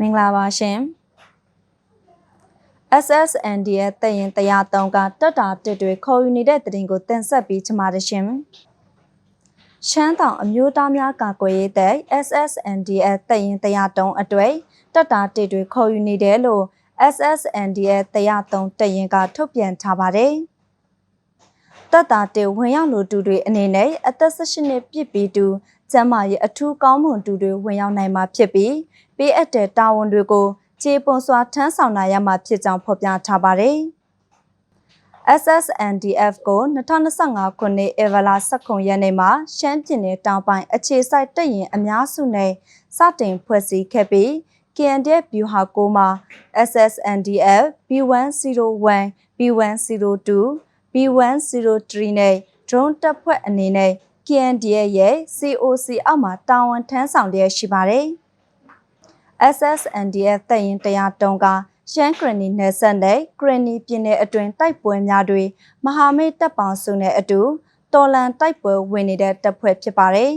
မင်္ဂလာပါရှင် SSND ရဲ့တရင်103ကတက်တာတစ်တွေခေါ်ယူနေတဲ့တရင်ကိုတင်ဆက်ပြီးချမာတရှင်ရှမ်းတောင်အမျိုးသားများကာကွယ်ရေးတပ် SSND ရဲ့တရင်103အတွေ့တက်တာတစ်တွေခေါ်ယူနေတယ်လို့ SSND ရဲ့103တရင်ကထုတ်ပြန်ထားပါတယ်တက်တာတေဝင်ရောက်လိုတူတွေအနေနဲ့အသက်16နှစ်ပြည့်ပြီးသူ ကျမ်းမာရေးအထူးကောင်းမွန်သူတွေဝင်ရောက်နိုင်မှာဖြစ်ပြီးပေးအပ်တဲ့တာဝန်တွေကိုခြေပွန်စွာထမ်းဆောင်နိုင်ရမှာဖြစ်ကြောင်းဖော်ပြထားပါတယ်။ SSNDF ကို2025ခုနှစ်ဧပြီလ19ရက်နေ့မှာရှမ်းပြည်နယ်တောင်ပိုင်းအခြေစိုက်တပ်ရင်အများစုနဲ့စတင်ဖွဲ့စည်းခဲ့ပြီး KNDF ဗျူဟာကိုမှာ SSNDF B101 B102 B103 နဲ့ drone တပ်ဖွဲ့အနေနဲ့ KNDF ရဲ့ COC အောက်မှာတာဝန်ထမ်းဆောင်လျက်ရှိပါတယ်။ SSNDF တပ်ရင်းတရားတုံးကရှမ်းကရနီနယ်ဆက်နဲ့ကရနီပြည်နယ်အတွင်းတိုက်ပွဲများတွင်မဟာမိတ်တပ်ပေါင်းစုနဲ့အတူတော်လန်တိုက်ပွဲဝင်နေတဲ့တပ်ဖွဲ့ဖြစ်ပါတယ်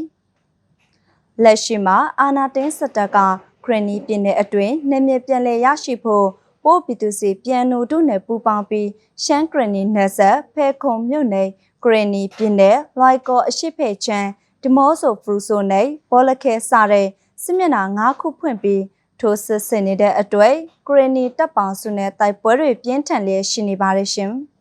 ။လက်ရှိမှာအာနာတင်းစတပ်ကခရနီပြည်နယ်အတွင်းနေမြေပြန်လည်ရရှိဖို့ ပို့ပြည်သူစီပြန်နိုတို့နယ်ပူးပေါင်းပြီးရှမ်းကရနီနယ်ဆက်ဖဲခုံမြို့နယ်ကရနီပြည်နယ်လိုက်ကောအရှိဖေချမ်းဒီမော့ဆိုဖရူဆိုနယ်ဘောလခဲစတဲ့စစ်မျက်နှာ၅ခုဖွင့်ပြီးထိုးစစ်ဆင်နေတဲ့အတွက်ဂရနီတပ်ပေါင်းစုနဲ့တိုက်ပွဲတွေပြင်းထန်လျက်ရှိနေပါတယ်ရှင်။